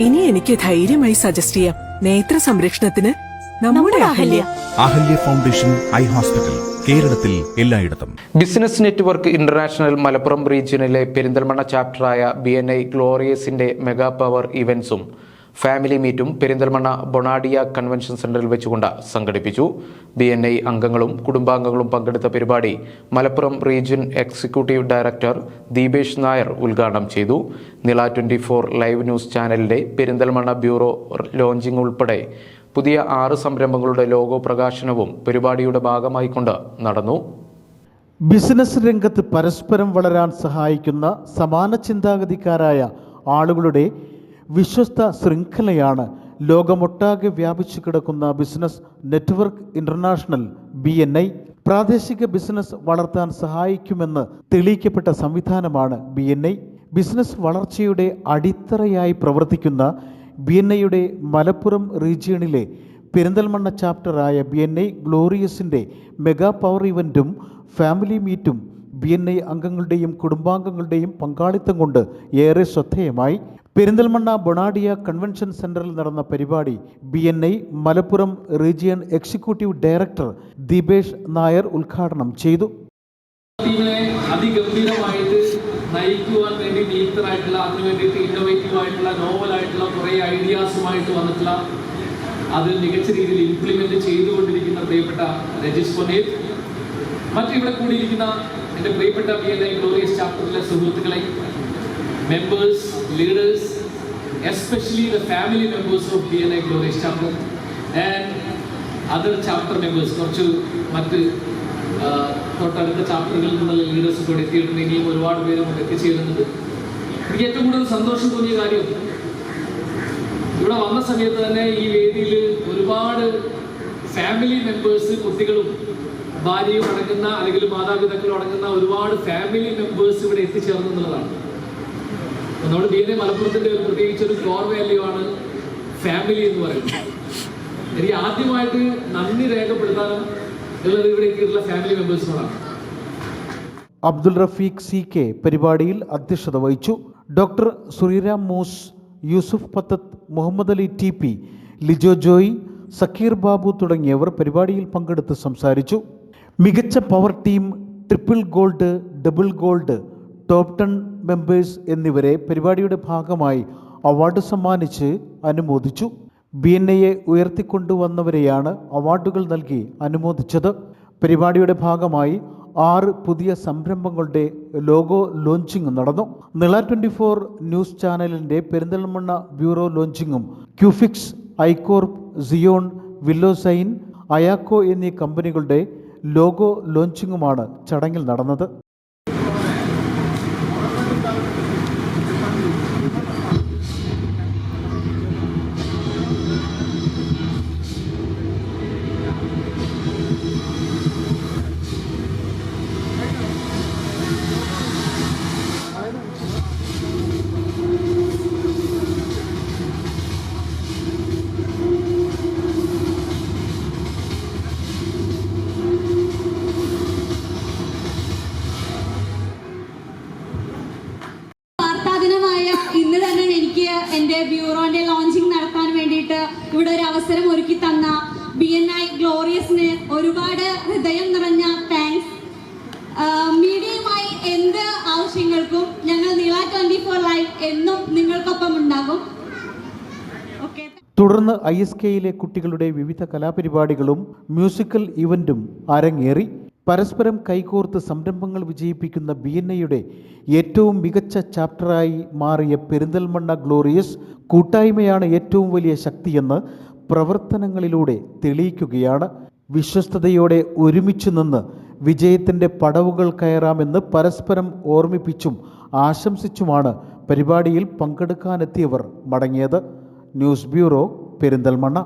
ഇനി എനിക്ക് ധൈര്യമായി സജസ്റ്റ് ചെയ്യാം. നേത്ര സംരക്ഷണത്തിന് നമ്മുടെ Ahalya. Ahalya. Foundation eye hospital കേരളത്തിൽ എല്ലായിടത്തും. ബിസിനസ് നെറ്റ്വർക്ക് ഇന്റർനാഷണൽ മലപ്പുറം റീജിയനിലെ പെരിന്തൽമണ്ണ ചാപ്റ്ററായ ബി എൻ ഐ ഗ്ലോറിയസിന്റെ മെഗാ പവർ ഇവന്റ്സും ഫാമിലി മീറ്റും പെരിന്തൽമണ്ണ ബൊണാഡിയ കൺവെൻഷൻ സെന്ററിൽ വെച്ചുകൊണ്ട് സംഘടിപ്പിച്ചു. ബി എൻ ഐ അംഗങ്ങളും കുടുംബാംഗങ്ങളും പങ്കെടുത്ത പരിപാടി Malappuram region executive director Deepesh Nair ഉദ്ഘാടനം ചെയ്തു. നില ട്വന്റി ഫോർ ലൈവ് ന്യൂസ് ചാനലിന്റെ പെരിന്തൽമണ്ണ ബ്യൂറോ ലോഞ്ചിംഗ് ഉൾപ്പെടെ പുതിയ ആറ് സംരംഭങ്ങളുടെ ലോഗോ പ്രകാശനവും പരിപാടിയുടെ ഭാഗമായിക്കൊണ്ട് നടന്നു. ബിസിനസ് രംഗത്ത് പരസ്പരം വളരാൻ സഹായിക്കുന്ന സമാന ചിന്താഗതിക്കാരായ ആളുകളുടെ വിശ്വസ്ത ശൃംഖലയാണ് ലോകമൊട്ടാകെ വ്യാപിച്ചു കിടക്കുന്ന business network international B N I പ്രാദേശിക ബിസിനസ് വളർത്താൻ സഹായിക്കുമെന്ന് തെളിയിക്കപ്പെട്ട സംവിധാനമാണ് ബി എൻ ഐ ബിസിനസ് വളർച്ചയുടെ അടിത്തറയായി പ്രവർത്തിക്കുന്ന ബി എൻ ഐയുടെ മലപ്പുറം റീജിയണിലെ പെരിന്തൽമണ്ണ ചാപ്റ്ററായ ബി എൻ ഐ ഗ്ലോറിയസിന്റെ മെഗാ പവർ ഇവന്റും ഫാമിലി മീറ്റും ബി എൻ ഐ അംഗങ്ങളുടെയും കുടുംബാംഗങ്ങളുടെയും പങ്കാളിത്തം കൊണ്ട് ഏറെ ശ്രദ്ധേയമായി. പെരിന്തൽമണ്ണ ബൊണാഡിയ കൺവെൻഷൻ സെന്ററിൽ നടന്ന പരിപാടി B N I Malappuram region executive director Deepesh Nair ഉദ്ഘാടനം ചെയ്തു. അതിഗംഭീരമായിട്ട് നയിക്കുവാൻ വേണ്ടി നിയുക്തരായിട്ടുള്ള അതിനു വേണ്ടിയിട്ട് ഇന്നോവേറ്റീവ് ആയിട്ടുള്ള നോവൽ ആയിട്ടുള്ള കുറേ ഐഡിയാസുമായിട്ട് വന്നിട്ടുള്ള അത് മികച്ച രീതിയിൽ ഇംപ്ലിമെന്റ് ചെയ്തുകൊണ്ടിരിക്കുന്ന പ്രിയപ്പെട്ട രജിസ് പൊന്നേൽ മറ്റു ഇവിടെ കൂടിയിരിക്കുന്ന എന്റെ പ്രിയപ്പെട്ട ബി എൻ ഐ ഗ്ലോറിയസ് ചാപ്റ്ററിലെ സുഹൃത്തുക്കളെ members leaders especially the family members of B N I glorious chapter and other chapter members കുറച്ച് മറ്റ് തൊട്ടടുത്ത ചാപ്റ്ററുകളിൽ നിന്നുള്ള ലീഡേഴ്സ് കൂടെ എത്തിയിട്ടുണ്ട്. ഇനിയും ഒരുപാട് പേര് നമുക്ക് എത്തിച്ചേരുന്നുണ്ട്. എനിക്ക് ഏറ്റവും കൂടുതൽ സന്തോഷം തോന്നിയ കാര്യം ഇവിടെ വന്ന സമയത്ത് തന്നെ ഈ വേദിയിൽ ഒരുപാട് ഫാമിലി മെമ്പേഴ്സ് കുട്ടികളും ഭാര്യയും അടങ്ങുന്ന അല്ലെങ്കിൽ മാതാപിതാക്കളും അടങ്ങുന്ന ഒരുപാട് ഫാമിലി മെമ്പേഴ്സ് ഇവിടെ എത്തിച്ചേർന്നു എന്നുള്ളതാണ്. നമ്മുടെ ബി എൻ എ മലപ്പുറത്തിന്റെ ഒരു പ്രത്യേകിച്ച് ഒരു കോർ വാല്യൂ ആണ് ഫാമിലി എന്ന് പറയുന്നത്. എനിക്ക് ആദ്യമായിട്ട് നന്ദി രേഖപ്പെടുത്താനും ഉള്ളത് ഇവിടെ എത്തിയിട്ടുള്ള ഫാമിലി മെമ്പേഴ്സിനോടാണ് അബ്ദുൾ റഫീഖ് സി കെ പരിപാടിയിൽ അധ്യക്ഷത വഹിച്ചു ഡോക്ടർ സുറീരാം മൂസ് യൂസുഫ് പത്തത്ത് മുഹമ്മദ് അലി ടി പി ലിജോ ജോയി സക്കീർ ബാബു തുടങ്ങിയവർ പരിപാടിയിൽ പങ്കെടുത്ത് സംസാരിച്ചു. മികച്ച power team triple gold double gold top ten members എന്നിവരെ പരിപാടിയുടെ ഭാഗമായി അവാർഡ് സമ്മാനിച്ച് അനുമോദിച്ചു. ബി എൻ എയെ ഉയർത്തിക്കൊണ്ടുവന്നവരെയാണ് അവാർഡുകൾ നൽകി അനുമോദിച്ചത്. പരിപാടിയുടെ ഭാഗമായി ആറ് പുതിയ സംരംഭങ്ങളുടെ ലോഗോ ലോഞ്ചിങ് നടന്നു. നിള ട്വന്റി ഫോർ ന്യൂസ് ചാനലിന്റെ പെരിന്തൽമണ്ണ ബ്യൂറോ ലോഞ്ചിങ്ങും ക്യൂഫിക്സ് ഐകോർപ്പ് സിയോൺ വില്ലോസൈൻ അയാക്കോ എന്നീ കമ്പനികളുടെ ലോഗോ ലോഞ്ചിങ്ങുമാണ് ചടങ്ങിൽ നടന്നത്. ബ്യൂറോന്റെ ലോഞ്ചിങ് നടത്താൻ വേണ്ടിയിട്ട് ഇവിടെ ഒരു അവസരം ഒരുക്കി തന്ന ബി എൻ ഐ ഗ്ലോറിയസിന് ഒരുപാട് ഹൃദയം നിറഞ്ഞ താങ്ക്സ് മീഡിയയുമായി എന്ത് ആവശ്യങ്ങൾക്കും ഞങ്ങൾ നീള ട്വന്റി ഫോർ ലൈവ് എന്നും നിങ്ങൾക്കൊപ്പം ഉണ്ടാകും. തുടർന്ന് ഐ എസ് കെയിലെ കുട്ടികളുടെ വിവിധ കലാപരിപാടികളും മ്യൂസിക്കൽ ഇവന്റും അരങ്ങേറി. പരസ്പരം കൈകോർത്ത് സംരംഭങ്ങൾ വിജയിപ്പിക്കുന്ന ബി എൻ ഐയുടെ ഏറ്റവും മികച്ച ചാപ്റ്ററായി മാറിയ പെരിന്തൽമണ്ണ ഗ്ലോറിയസ് കൂട്ടായ്മയാണ് ഏറ്റവും വലിയ ശക്തിയെന്ന് പ്രവർത്തനങ്ങളിലൂടെ തെളിയിക്കുകയാണ്. വിശ്വസ്തയോടെ ഒരുമിച്ച് നിന്ന് വിജയത്തിന്റെ പടവുകൾ കയറാമെന്ന് പരസ്പരം ഓർമ്മിപ്പിച്ചും ആശംസിച്ചുമാണ് പരിപാടിയിൽ പങ്കെടുക്കാനെത്തിയവർ മടങ്ങിയത്. News bureau Perinthalmanna.